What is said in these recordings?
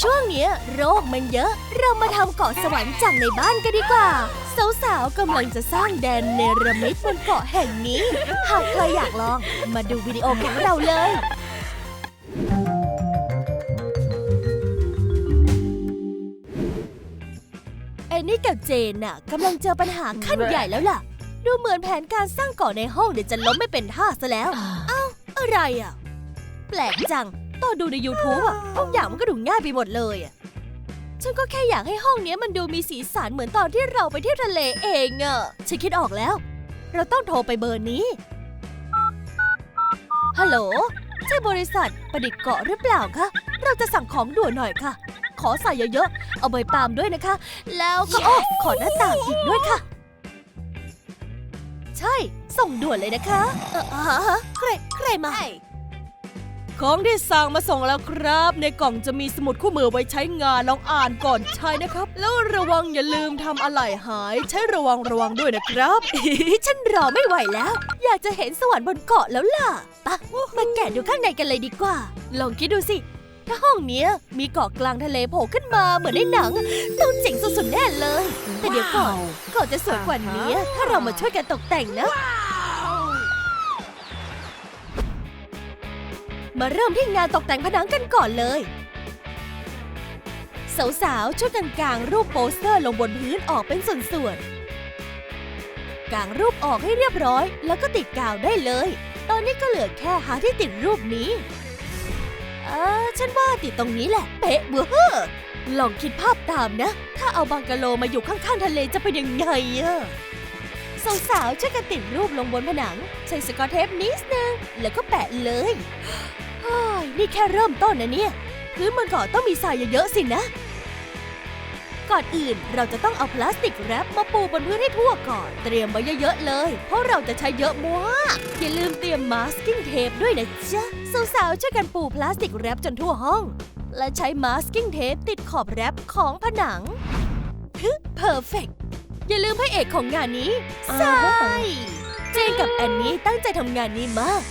ช่วงเนี้ยโรคมันเยอะ เรามาทำเกาะสวรรค์จากในบ้านกันดีกว่า สาวๆกำลังจะสร้างแดนเนรมิตบนเกาะแห่งนี้ หากใครอยากลองมาดูวิดีโอของเราเลยเอนนี่กับเจนน่ะกำลังเจอปัญหาขั้นใหญ่แล้วล่ะ ดูเหมือนแผนการสร้างเกาะในห้องเดี๋ยวจะล้มไม่เป็นท่าซะแล้ว เอ้า อะไรอะ แปลกจัง ตอนดูใน YouTube อะทุกอย่างมันก็ดูง่ายไปหมดเลยอะฉันก็แค่อยากให้ห้องเนี้ยมันดูมีสีสันเหมือนตอนที่เราไปเที่ยวทะเลเองอะฉันคิดออกแล้ว เราต้องโทรไปเบอร์นี้ ฮัลโหล ใช่บริษัทประดิษฐ์เกาะหรือเปล่าคะ เราจะสั่งของด่วนหน่อยค่ะ ขอใส่เยอะๆ เอาใบปาล์มด้วยนะคะ แล้วก็อ้อขอหน้าต่างอีกด้วยค่ะ ใช่ ส่งด่วนเลยนะคะ เออฮะใคร ใครมา ของที่สั่งมาส่งแล้วครับ ในกล่องจะมีสมุดคู่มือไว้ใช้งานลองอ่านก่อนใช้นะครับ แล้วระวังอย่าลืมทำอะไหล่หาย ใช้ระวังระวังด้วยนะครับฉันรอไม่ไหวแล้ว อยากจะเห็นสวรรค์บนเกาะแล้วล่ะปะมาแกะดูข้างในกันเลยดีกว่า ลองคิดดูสิ ถ้าห้องเนี้ยมีเกาะกลางทะเลโผล่ขึ้นมาเหมือนในหนังต้องเจ๋งสุดๆแน่เลย แต่เดี๋ยวก่อนเกาะจะสวยกว่านี้ ถ้าเรามาช่วยกันตกแต่งนะ มาเริ่มที่งานตกแต่งผนังกันก่อนเลย สาวๆช่วยกันกางรูปโปสเตอร์ลงบนพื้นออกเป็นส่วนๆ กางรูปออกให้เรียบร้อย แล้วก็ติดกาวได้เลย ตอนนี้ก็เหลือแค่หาที่ติดรูปนี้ เออฉันว่าติดตรงนี้แหละ เป๊ะเบ้อลองคิดภาพตามนะ ถ้าเอาบังกะโลมาอยู่ข้างๆทะเลจะเป็นยังไงอะสาวๆช่วยกันติดรูปลงบนผนัง ใช้สกอตเทปนิดนึงแล้วก็แปะเลยเฮ้ย นี่แค่เริ่มต้นนะเนี่ย พื้นมันก่อนต้องมีทรายเยอะๆสินะ ก่อนอื่นเราจะต้องเอาพลาสติกแรปมาปูบนพื้นให้ทั่วก่อน เตรียมไว้เยอะๆเลย เพราะเราจะใช้เยอะมากอย่าลืมเตรียมมาสกิ้งเทปด้วยนะจ๊ะ สาวๆช่วยกันปูพลาสติกแรปจนทั่วห้อง และใช้มาสกิ้งเทปติดขอบแรปของผนังฮึเพอร์เฟกอย่าลืมพระเอกของงานนี้ทรายเจนกับแอนนี่ตั้งใจทำงานนี้มาก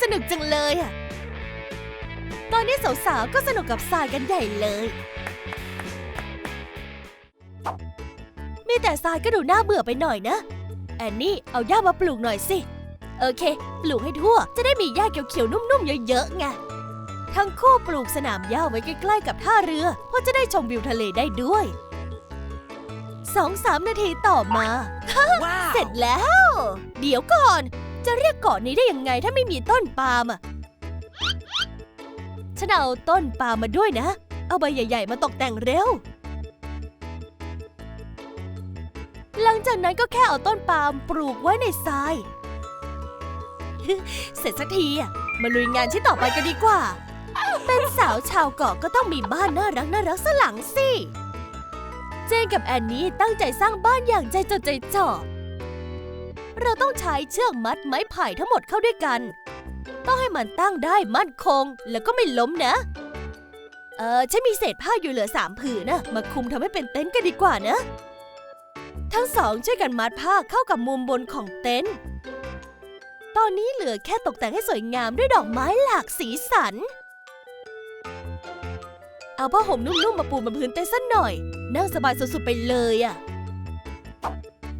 สนุกจังเลยอะ ตอนนี้สาวๆ ก็สนุกกับทรายกันใหญ่เลย มีแต่ทรายก็ดูน่าเบื่อไปหน่อยนะ แอนนี่เอาหญ้ามาปลูกหน่อยสิ โอเค ปลูกให้ทั่ว จะได้มีหญ้าเขียวๆ นุ่มๆ เยอะๆ ไง ทั้งคู่ปลูกสนามหญ้าไว้ใกล้ๆ กับท่าเรือ เพราะจะได้ชมวิวทะเลได้ด้วยสองสามนาทีต่อมา เสร็จแล้ว เดี๋ยวก่อน จะเรียกเกาะนี้ได้ยังไงถ้าไม่มีต้นปาล์มอะ ฉันเอาต้นปาล์มมาด้วยนะ เอาใบใหญ่ ๆ มาตกแต่งเร็ว หลังจากนั้นก็แค่เอาต้นปาล์มปลูกไว้ในทราย เสร็จสักทีอะมาลุยงานที่ต่อไปกันดีกว่า เป็นสาวชาวเกาะก็ต้องมีบ้านน่ารักน่ารักสกหลังสิ เจนกับแอนนี่ตั้งใจสร้างบ้านอย่างใจจดใจจ่อ เราต้องใช้เชือกมัดไม้ไผ่ทั้งหมดเข้าด้วยกัน ต้องให้มันตั้งได้มั่นคง แล้วก็ไม่ล้มนะ เออฉันมีเศษผ้าอยู่เหลือสามผืนนะมาคุมทำให้เป็นเต็นท์กันดีกว่านะ ทั้งสองช่วยกันมัดผ้าเข้ากับมุมบนของเต็นท์ตอนนี้เหลือแค่ตกแต่งให้สวยงามด้วยดอกไม้หลากสีสัน เอาผ้าห่มนุ่มๆมาปูบนพื้นเต็นท์สักหน่อย นั่งสบายสุดๆไปเลยอะ่ะ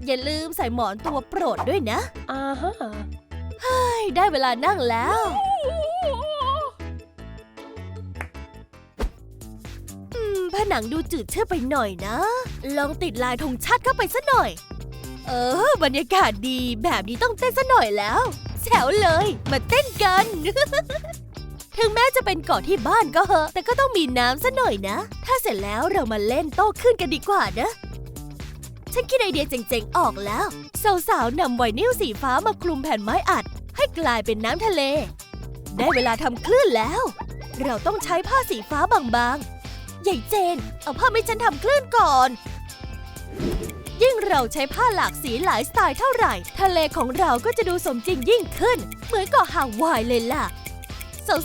อย่าลืมใส่หมอนตัวโปรดด้วยนะ อ่าฮะ ได้เวลานั่งแล้ว อืม ผนังดูจืดเชื่อไปหน่อยนะ ลองติดลายธงชาติเข้าไปซะหน่อย เออ บรรยากาศดีแบบนี้ต้องเต้นซะหน่อยแล้วแถวเลย มาเต้นกัน ถึงแม้จะเป็นเกาะที่บ้านก็เหอะ แต่ก็ต้องมีน้ำซะหน่อยนะ ถ้าเสร็จแล้วเรามาเล่นโต้ขึ้นกันดีกว่านะ ฉันคิดไอเดียเจ๋งๆออกแล้ว สาวๆนำไวนิลสีฟ้ามาคลุมแผ่นไม้อัด ให้กลายเป็นน้ำทะเล ได้เวลาทำคลื่นแล้ว เราต้องใช้ผ้าสีฟ้าบางๆ ใหญ่เจน เอาผ้าให้ฉันทำคลื่นก่อน ยิ่งเราใช้ผ้าหลากสีหลายสไตล์เท่าไหร่ ทะเลของเราก็จะดูสมจริงยิ่งขึ้น เหมือนเกาะฮาวายเลยล่ะ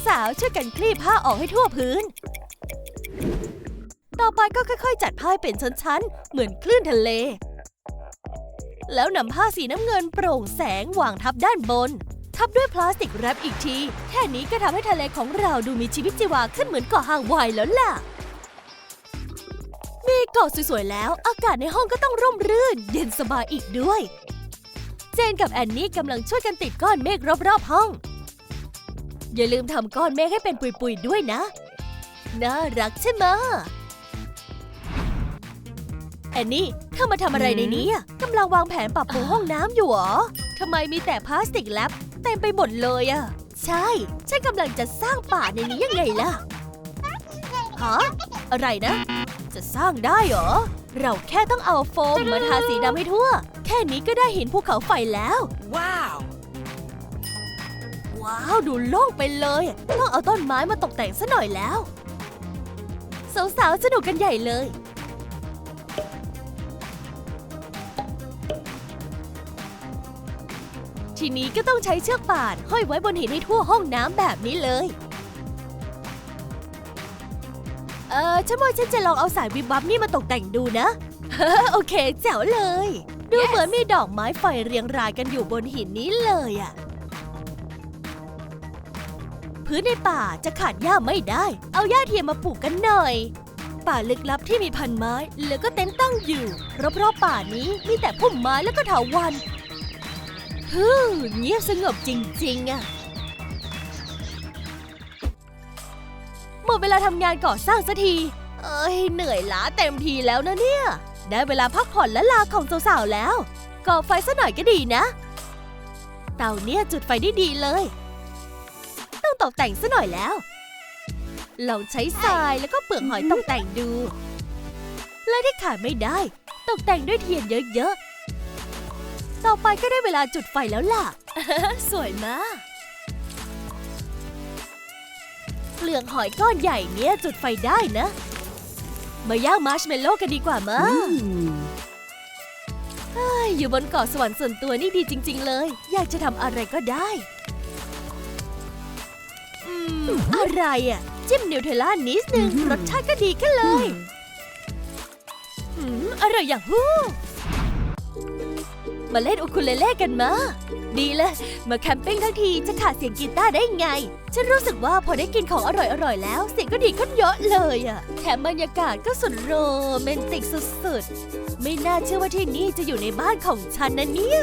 สาวๆช่วยกันคลี่ผ้าออกให้ทั่วพื้น ต่อไปก็ค่อยๆ จัดผ้าให้เป็นชั้นๆ เหมือนคลื่นทะเล แล้วนำผ้าสีน้ำเงินโปร่งแสงวางทับด้านบน ทับด้วยพลาสติกแรปอีกที แค่นี้ก็ทำให้ทะเลของเราดูมีชีวิตชีวาขึ้นเหมือนเกาะฮาวายแล้วล่ะ มีเกาะสวยๆแล้ว อากาศในห้องก็ต้องร่มรื่น เย็นสบายอีกด้วย เจนกับแอนนี่กำลังช่วยกันติดก้อนเมฆรอบๆห้อง อย่าลืมทำก้อนเมฆให้เป็นปุยๆด้วยนะ น่ารักใช่ไหม แอนนี่เธอมาทำอะไรในนี้อะกำลังวางแผนปรับปรุงห้องน้ำอยู่เหรอทำไมมีแต่พลาสติกแลปเต็มไปหมดเลยอะใช่ ฉันกำลังจะสร้างป่าในนี้ยังไงล่ะฮะอะไรนะ จะสร้างได้เหรอ เราแค่ต้องเอาโฟมมาทาสีดำให้ทั่ว แค่นี้ก็ได้เห็นภูเขาไฟแล้ว Wow! ว้าว ดูโล่งไปเลย ต้องเอาต้นไม้มาตกแต่งซะหน่อยแล้ว สาวๆสนุกกันใหญ่เลย ทีนี้ก็ต้องใช้เชือกป่านห้อยไว้บนหินให้ทั่วห้องน้ำแบบนี้เลย เออฉันว่าฉันจะลองเอาสายวิบวับนี่มาตกแต่งดูนะ โอเคแจ๋วเลย ดูเหมือนมีดอกไม้ไฟเรียงรายกันอยู่บนหินนี้เลยอะพื้นในป่าจะขาดหญ้าไม่ได้ เอาหญ้าเทียมมาปลูกกันหน่อย ป่าลึกลับที่มีพันไม้ แล้วก็เต็นท์ตั้งอยู่ รอบๆป่านี้มีแต่พุ่มไม้แล้วก็เถาวัน ฮึเงียบสงบจริง ๆอะหมดเวลาทำงานก่อสร้างสักที เอ้ยเหนื่อยล้าเต็มทีแล้วนะเนี่ย ได้เวลาพักผ่อนและลาของสาวๆแล้ว ก่อไฟซะหน่อยก็ดีนะ เตาเนี่ยจุดไฟได้ดีเลย ต้องตกแต่งซะหน่อยแล้ว เราใช้ทรายแล้วก็เปลือกหอยตกแต่งดู และที่ขาดไม่ได้ ตกแต่งด้วยเทียนเยอะๆ ต่อไปก็ได้เวลาจุดไฟแล้วล่ะ สวยมากเปลือกหอยก้อนใหญ่เนี้ยจุดไฟได้นะ มาย่างมาร์ชเมลโล่กันดีกว่ามั้งเฮ้ยอยู่บนเกาะสวรรค์ส่วนตัวนี่ดีจริง ๆ เลย อยากจะทำอะไรก็ได้อืมอะไรอะ จิ้มนิวเทลล่านิดนึง รสชาติก็ดีขึ้นเลยอืมอร่อยอย่างฮู้ มาเล่นอุคุเลเล่กันมา ดีเลย มาแคมปิ้งทั้งทีจะขาดเสียงกีตาร์ได้ไง ฉันรู้สึกว่าพอได้กินของอร่อยๆแล้ว เสียงก็ดีขึ้นเยอะเลยอะแถมบรรยากาศก็สุดโรแมนติกสุดๆ ไม่น่าเชื่อว่าที่นี่จะอยู่ในบ้านของฉันนะเนี่ย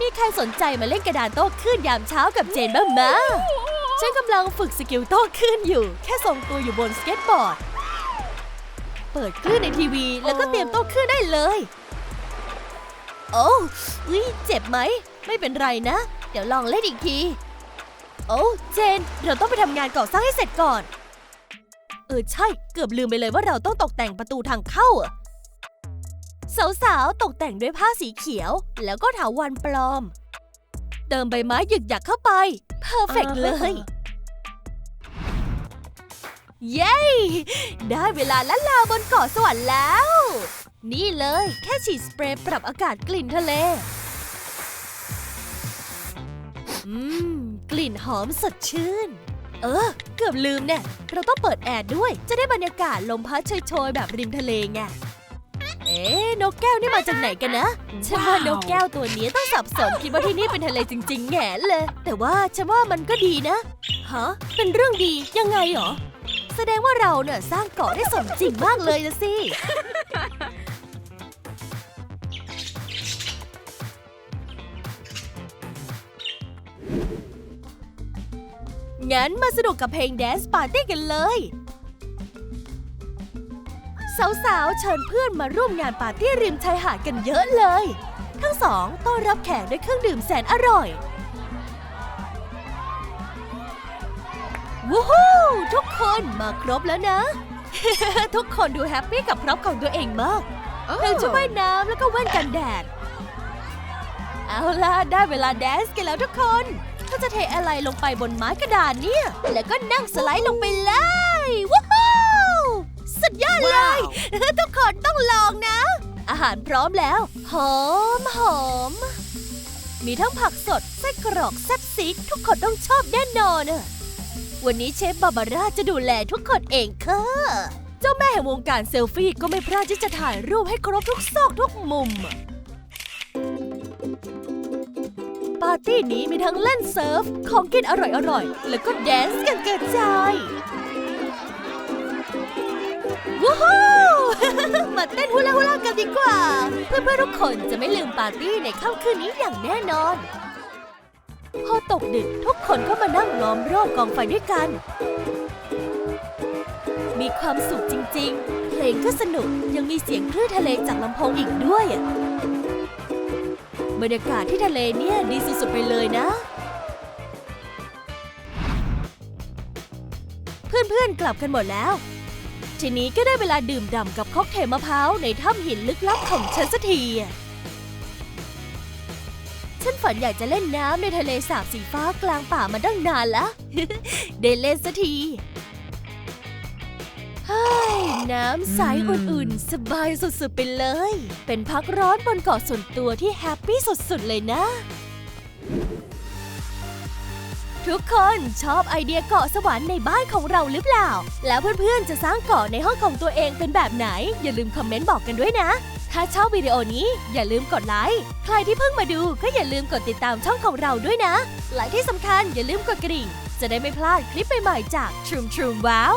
มีใครสนใจมาเล่นกระดานโต้คลื่นยามเช้ากับเจนบ้างมะฉันกำลังฝึกสกิลโต้คลื่นอยู่ แค่ทรงตัวอยู่บนสเก็ตบอร์ด เปิดคลื่นในทีวี แล้วก็เตรียมโต้คลื่นได้เลย โอ้อุ๊ยเจ็บไหม ไม่เป็นไรนะ เดี๋ยวลองเล่นอีกที โอ้เจน เราต้องไปทำงานก่อสร้างให้เสร็จก่อน เออใช่ เกือบลืมไปเลยว่าเราต้องตกแต่งประตูทางเข้าอะสาวๆตกแต่งด้วยผ้าสีเขียว แล้วก็ถาวันปลอม เติมใบไม้หยึกหยักเข้าไปเพอร์เฟกอ่าฮะเลย เย้ ได้เวลาละลาบนเกาะสวรรค์แล้ว นี่เลยแค่ฉีดสเปรย์ปรับอากาศกลิ่นทะเล อืม กลิ่นหอมสดชื่น เออ เกือบลืมเนี่ย เราต้องเปิดแอร์ด้วย จะได้บรรยากาศลมพัดโชยๆแบบริมทะเลไง เอ๊ะ นกแก้วนี่มาจากไหนกันนะ ฉันว่านกแก้วตัวนี้ต้องสับสนคิดว่าที่นี่เป็นทะเลจริง ๆแง่เลย แต่ว่าฉันว่ามันก็ดีนะ ฮะ เป็นเรื่องดียังไงเหรอ แสดงว่าเราเนี่ยสร้างเกาะได้สมจริงมากเลยนะสิ งั้นมาสนุกกับเพลง Dance Party กันเลย สาวๆ เชิญเพื่อนมาร่วมงานปาร์ตี้ริมชายหาดกันเยอะเลย ทั้งสองต้อนรับแขกด้วยเครื่องดื่มแสนอร่อยวู้ฮู้ทุก คนมาครบแล้วนะ ทุกคนดูแฮปปี้กับพร็อพของตัวเองมากทั้งชุดว่ายน้ำแล้วก็แว่นกันแดด เอาล่ะ ได้เวลาแดนซ์กันแล้วทุกคน ก็จะเทอะไรลงไปบนไม้กระดานเนี่ย แล้วก็นั่งสไลด์ลงไปเลยวู้ฮู้สุดยอดเลย ทุกคนต้องลองนะ อาหารพร้อมแล้ว หอมหอมมีทั้งผักสดไส้กรอกแซ่บซีดทุกคนต้องชอบแน่นอนอะ วันนี้เชฟบาบาร่าจะดูแลทุกคนเองค่ะ เจ้าแม่แห่งวงการเซลฟี่ก็ไม่พลาดที่จะถ่ายรูปให้ครบทุกซอกทุกมุม ปาร์ตี้นี้มีทั้งเล่นเซิร์ฟ ของกินอร่อยๆ แล้วก็แดนซ์กันเกิดใจายว้าวมาเต้นฮูลาฮูลากันดีกว่า เพื่อนๆทุกคนจะไม่ลืมปาร์ตี้ในค่ำคืนนี้อย่างแน่นอน พอตกดึกทุกคนก็มานั่งล้อมรอบกองไฟด้วยกัน มีความสุขจริง ๆ เพลงก็สนุกยังมีเสียงคลื่นทะเลจากลำโพงอีกด้วยอะบรรยากาศที่ทะเลเนี่ยดีสุดๆไปเลยนะ เพื่อนๆกลับกันหมดแล้ว ทีนี้ก็ได้เวลาดื่มด่ำกับค็อกเทลมะพร้าวในถ้ำหินลึกลับของฉันสักที ฉันฝันอยากจะเล่นน้ำในทะเลสาบสีฟ้ากลางป่ามาตั้งนานแล้วได้เล่นสักทีเฮ้ยน้ำใสอุ่นๆ สบายสุดๆไปเลย เป็นพักร้อนบนเกาะส่วนตัวที่แฮปปี้สุดๆเลยนะ ทุกคนชอบไอเดียเกาะสวรรค์ในบ้านของเราหรือเปล่า แล้วเพื่อนๆ จะสร้างเกาะในห้องของตัวเองเป็นแบบไหน อย่าลืมคอมเมนต์บอกกันด้วยนะ ถ้าชอบวิดีโอนี้อย่าลืมกดไลค์ ใครที่เพิ่งมาดูก็อย่าลืมกดติดตามช่องของเราด้วยนะ และที่สำคัญอย่าลืมกดกระดิ่ง จะได้ไม่พลาดคลิปใหม่ๆจาก Trum Trum Wow